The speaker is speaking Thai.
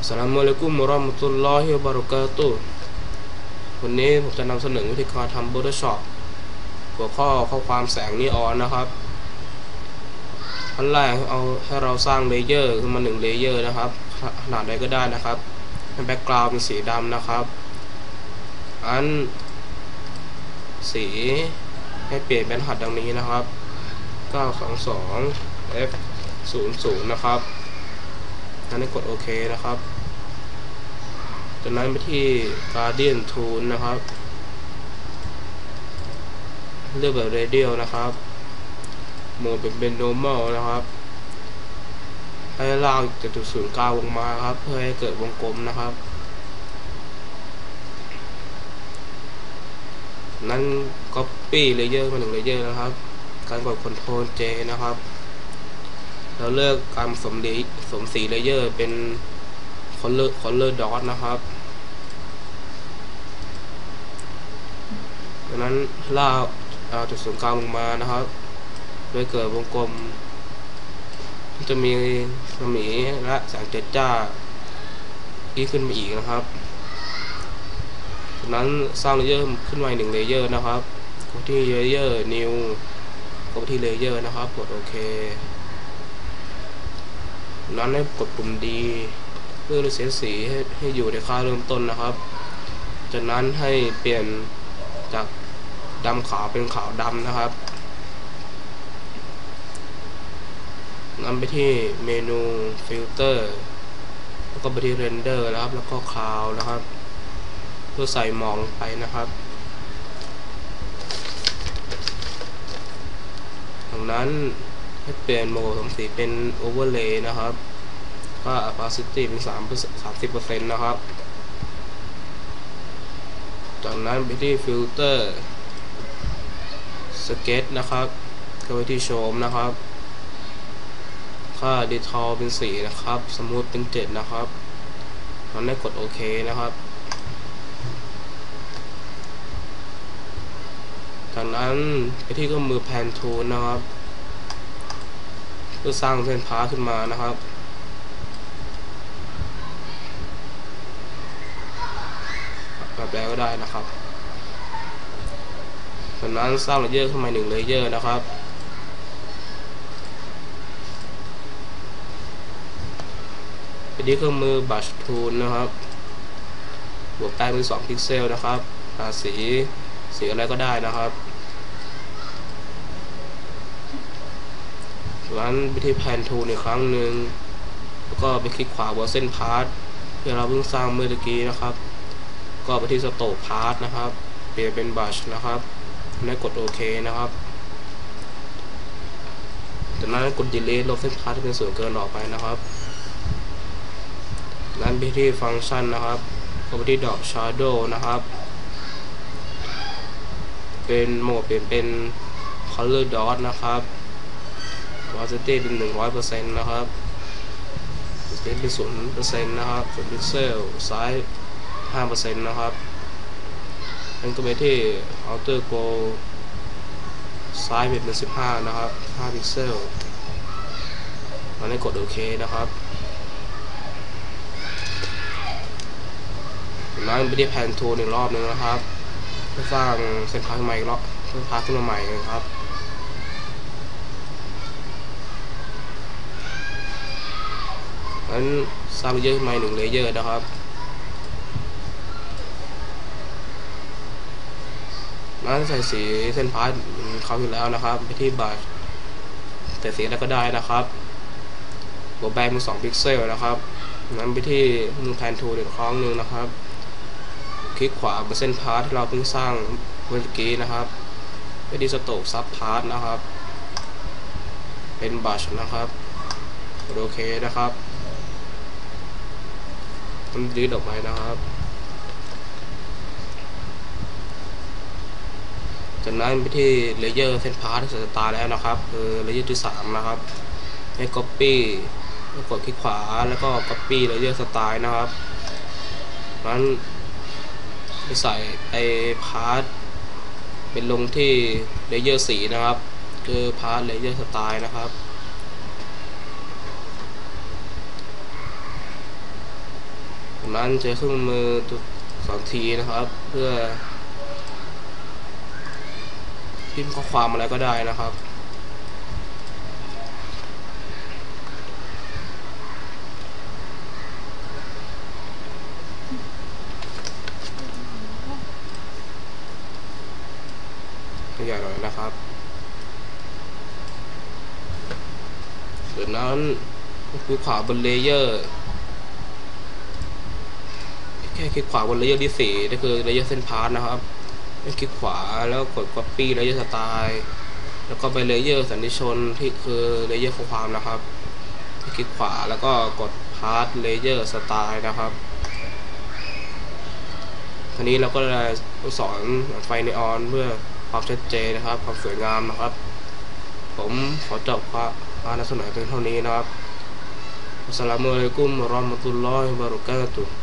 Assalamualaikum warahmatullahi wabarakatuh วันนี้ผมจะนำเสนอวิธีการทำ Photoshop หัวข้อข้อความแสงนีออนนะครับขั้นแรกเอาให้เราสร้างเลเยอร์ขึ้นมาหนึ่งเลเยอร์นะครับ ขนาดใดก็ได้นะครับให้แบ็กกราวด์เป็นสีดำนะครับ อัน สีให้เปลี่ยนเป็นหัสดังนี้นะครับ 922 F 00นะครับ อันนี้กดโอเคนะครับ จากนั้นไปที่ Guardian Tool นะครับ เลือกแบบ Radial นะครับโหมดเป็นเป็น Normal นะครับให้ลากจากจุดศูนย์กลางลงมาครับ เพื่อให้เกิดวงกลมนะครับนั้น Copy Layer มาหนึ่ง Layer นะครับ การกด Ctrl J นะครับ แล้วเลือกการสมสีสมสีเลเยอร์เป็น color color dot นะครับดังนั้นลากเอาจุดศูนย์กลางลงมานะครับ โดยเกิดวงกลม จะมีสมีและแสงเจ็ดจ้าที่ขึ้นมาอีกนะครับจากนั้นสร้างเลเยอร์ขึ้นมาหนึ่งเลเยอร์นะครับกดที่เลเยอร์ new กดที่เลเยอร์นะครับ กดโอเค นั้นให้กดปุ่มดีเพื่อเสียสีให้ให้อยู่ในค่าเริ่มต้นนะครับ จากนั้นให้เปลี่ยนจากดำขาวเป็นขาวดำนะครับนำไปที่เมนูฟิลเตอร์แล้วก็ไปที่เรนเดอร์นะครับ แล้วก็คลาวนะครับ เพื่อใส่หมองไปนะครับจากนั้น ให้เปลี่ยนโหมดสมสีเป็น Overlay นะครับก็ opacity เป็น3 30%นะครับ จากนั้นไปที่ filter sketch นะครับก็ไปที่โชมนะครับ ค่า detail เป็น 4 นะครับ smooth เป็น 7 นะครับตอนนี้กดโอเคนะครับจากนั้นไปที่เครื่องมือ pan tool นะครับ เพื่อสร้างเส้นพาขึ้นมานะครับแบบแล้วก็ได้นะครับจากนั้นสร้างเลเยอร์ขึ้นมาหนึ่งเลเยอร์นะครับไปที่เครื่องมือ brush tool นะครับ บวกแต้มเป็น2พิกเซลนะครับหาสีสีอะไรก็ได้นะครับ จากนั้นไปที่แพนทูลอีกครั้งหนึ่งแล้วก็ไปคลิกขวาบนเส้นพาร์ทที่เราเพิ่งสร้างเมื่อกี้นะครับ ก็ไปที่สโตกพาร์ทนะครับ เปลี่ยนเป็นบัชนะครับแล้วกดโอเคนะครับจากนั้นกด delete ลบเส้นพาร์ทที่เป็นส่วนเกินออกไปนะครับนั้นไปที่ฟังก์ชันนะครับก็ไปที่ดอก shadow นะครับ เป็นโหมดเปลี่ยนเป็น color dot นะครับ opacity เป็น 100%นะครับ distance เป็น 0%นะครับส่วน pixel size 5%นะครับนั่นก็ไปที่ outer glow size เป็น 15 นะครับ 5 พิกเซลตอนนี้กดโอเคนะครับนั้นไปที่แพนทูลหนึ่งรอบหนึ่งนะครับเพื่อสร้างเส้นพาขึ้นมาอีกรอบเส้นพาขึ้นมาใหม่นะครับ นั้นสร้างเลเยอร์ใหม่หนึ่งเลเยอร์นะครับนั้นใส่สีเส้นพาร์ทเขาอยู่แล้วนะครับ ไปที่บัตรแต่สีอะไรก็ได้นะครับบวกแบนเป็น2พิกเซลนะครับ นั้นไปที่มือแพนทูลอีกครั้งหนึ่งนะครับ คลิกขวาบนเส้นพาร์ทที่เราเพิ่งสร้างเมื่อกี้นะครับ ไปที่สโตกซับพาร์ทนะครับ เป็นบัชนะครับโอเคนะครับ มันยืดออกไปนะครับ จากนั้นไปที่เลเยอร์เส้นพาร์ทที่สตาร์แล้วนะครับ คือเลเยอร์ที่3นะครับ ให้ Copy แล้วกดคลิกขวาแล้วก็ Copy เลเยอร์สไตล์นะครับนั้นไปใส่ไอพาร์ทเป็นลงที่เลเยอร์สีนะครับ คือพาร์ทเลเยอร์สไตล์นะครับ จากนั้นใช้เครื่องมือตัวสองทีนะครับ เพื่อพิมพ์ข้อความอะไรก็ได้นะครับง่างหน่อยนะครับจากนั้นคลิกขวาบนเลเยอร์ ค่คลิกขวาบนเลเยอร์ที่สี่นั่นคือเลเยอร์เส้นพาร์ทนะครับให้คลิกขวาแล้วกด copy เลเยอร์สไตล์แล้วก็ไปเลเยอร์สันนิชนที่คือเลเยอร์ข้อความนะครับคลิกขวาแล้วก็กดพาร์ทเลเยอร์สไตล์นะครับทีนี้เราก็จะสอนไฟในออนเพื่อความชัดเจนนะครับ ความสวยงามนะครับ ผมขอจบการนำเสนอเพียงเท่านี้นะครับอัสสลามุอะลัยกุมราะห์มะตุลลอฮิวะบะเราะกาตุฮ์